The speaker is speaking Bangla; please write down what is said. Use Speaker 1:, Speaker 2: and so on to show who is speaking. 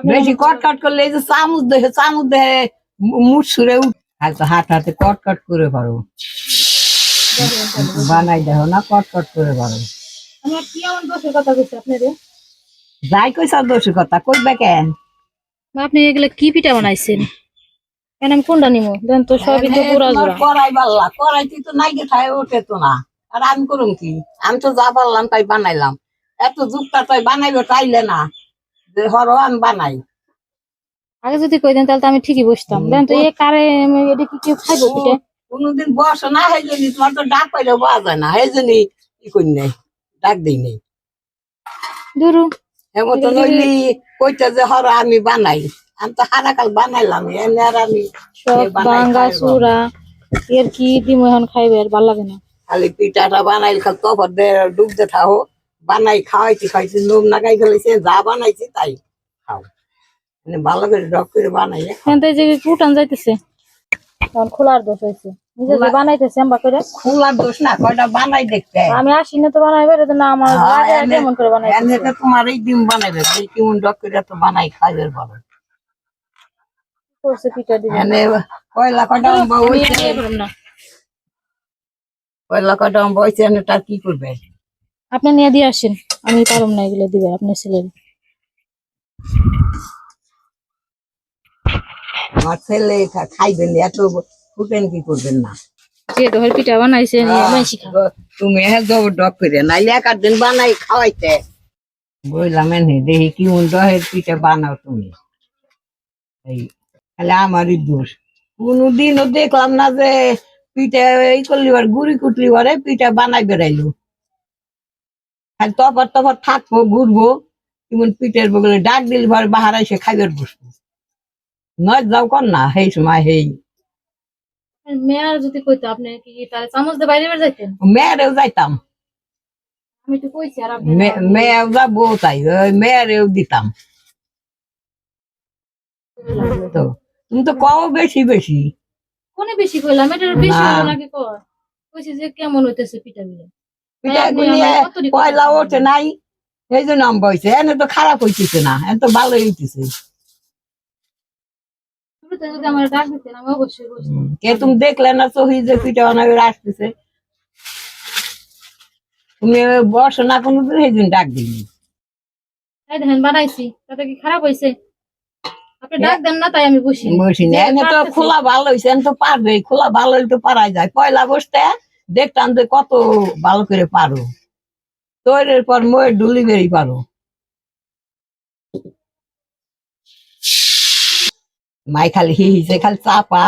Speaker 1: আপনি
Speaker 2: বেশি কট কট করলে এই যে চামচ দেখে চামচ দেখে মুঠ সুরে হয়তো হাত হাতে কট কট করে পারো। বানাই দেখো না কট কট করে পারো।
Speaker 1: আমার কি এমন দোষের কথা কইছে আপনারে?
Speaker 2: যাই কইসা দোষী কথা কইবে কেন?
Speaker 1: আপনি এগুলা কি পিঠা বানাইছেন? কেন আমি কোনটা নিমো? দেন তো সবই তো পুরা জোড়া।
Speaker 2: করাই পারলা করাই তুই তো নাই খায় ওঠে তো না। আর আমি করুম কি? আমি তো যা পারলাম তাই বানাইলাম। এত যুগটা তাই বানাইবে তাইলে না। যে হর আমি বানাই।
Speaker 1: আগে যদি কই দেন তাহলে তো আমি ঠিকই বসতাম। দেন তো এ কারে এটা কি কেউ খাইবো পিঠে?
Speaker 2: কোনোদিন বসো না সেই জন্য তোমার তো ডাক পাইলেও পাওয়া যায় না। সেই জন্য ই করি নাই ডাক দিই নেই।
Speaker 1: দুরু
Speaker 2: এমন তো নইলি কইতে যে হর আমি বানাই। আমি তো হারাকাল বানাইলাম এনে আর আমি
Speaker 1: বাঙ্গা। চূড়া এর কি দিমো এখন খাইবে আর ভালো লাগে না।
Speaker 2: খালি পিঠাটা বানাই খালি তফর দে ডুবতে থাকো বানাই খাওয়াইছি খাইছি নুম নাগাই ফেলেছে যা বানাইছি তাই খাও। মানে ভালো করে ডক করে বানাই
Speaker 1: এখন তো যে উঠান যাইতেছে তখন খোলার দোষ হয়েছে নিজে যে বানাইতেছে আম্বা করে
Speaker 2: খোলার দোষ না কয়টা বানাই দেখতে।
Speaker 1: আমি আসি না তো এটা তো না আমার
Speaker 2: হ্যাঁ,
Speaker 1: লাগে কেমন করে বানাই
Speaker 2: এনে তো তোমার এই ডিম বানাইবে এই কেমন ডক করে তো বানাই খাইবে ভালো।
Speaker 1: করছে পিঠা দিবে।
Speaker 2: এনে কয়লা কয়টা হইছে
Speaker 1: না।
Speaker 2: কয়লা কয়টা অম্বা হইছে এনে তার কি করবে?
Speaker 1: আপনি নিয়ে দিয়ে আসেন। আমি পারম না এগুলো দিবে আপনার ছেলের।
Speaker 2: আমার ছেলে খাইবেন এত ফুটেন কি করবেন না?
Speaker 1: যে দহের পিঠা বানাইছে
Speaker 2: তুমি হ্যাঁ যাব ডক করে নাইলে এক দিন বানাই খাওয়াইতে। বললাম এনে দেখি কি দহের পিঠে বানাও তুমি। এই তাহলে আমারই দোষ। কোনোদিনও দেখলাম না যে পিঠে এই করলি গুড়ি কুটলি পিঠে বানাই বেড়াইলো। খালি তফর তফর থাকব ঘুরবো তেমন পিঠের বগলে ডাক দিলি বার বাহার এসে খাইবার বসবো। নয় যাও কর না সেই সময় সেই
Speaker 1: মেয়ার যদি কইতো আপনি কি তাহলে চামচ দিয়ে বাইরে বের যাইতেন?
Speaker 2: মেয়েরেও যাইতাম।
Speaker 1: আমি তো কইছি আর আপনি
Speaker 2: মেয়েও যাব তাই ওই মেয়েরেও দিতাম। তো তুমি তো কও বেশি বেশি।
Speaker 1: কোনে বেশি কইলাম এটার বেশি নাকি কর? কইছি যে কেমন হইতেছে পিঠা গুলো।
Speaker 2: পিঠা
Speaker 1: কথা
Speaker 2: পয়লা ওঠে নাই এই জন্য আম বইছে। এনে তো খারাপ হইতেছে না এনে তো ভালো হইতেছে। কে তুমি দেখলে না যে পিঠা আসতেছে? তুমি বসো না সেই ডাক দিবি
Speaker 1: বানাইছি তাতে কি খারাপ হয়েছে
Speaker 2: খোলা ভালো হয়েছে তো পারবে খোলা ভালো হলে তো পারা যায়। পয়লা বসতে দেখতাম যে কত ভালো করে পারো। তৈরির পর ময়ের ডুলি বেরি পারো। মাই খালি হি হিসে খালি চাপা।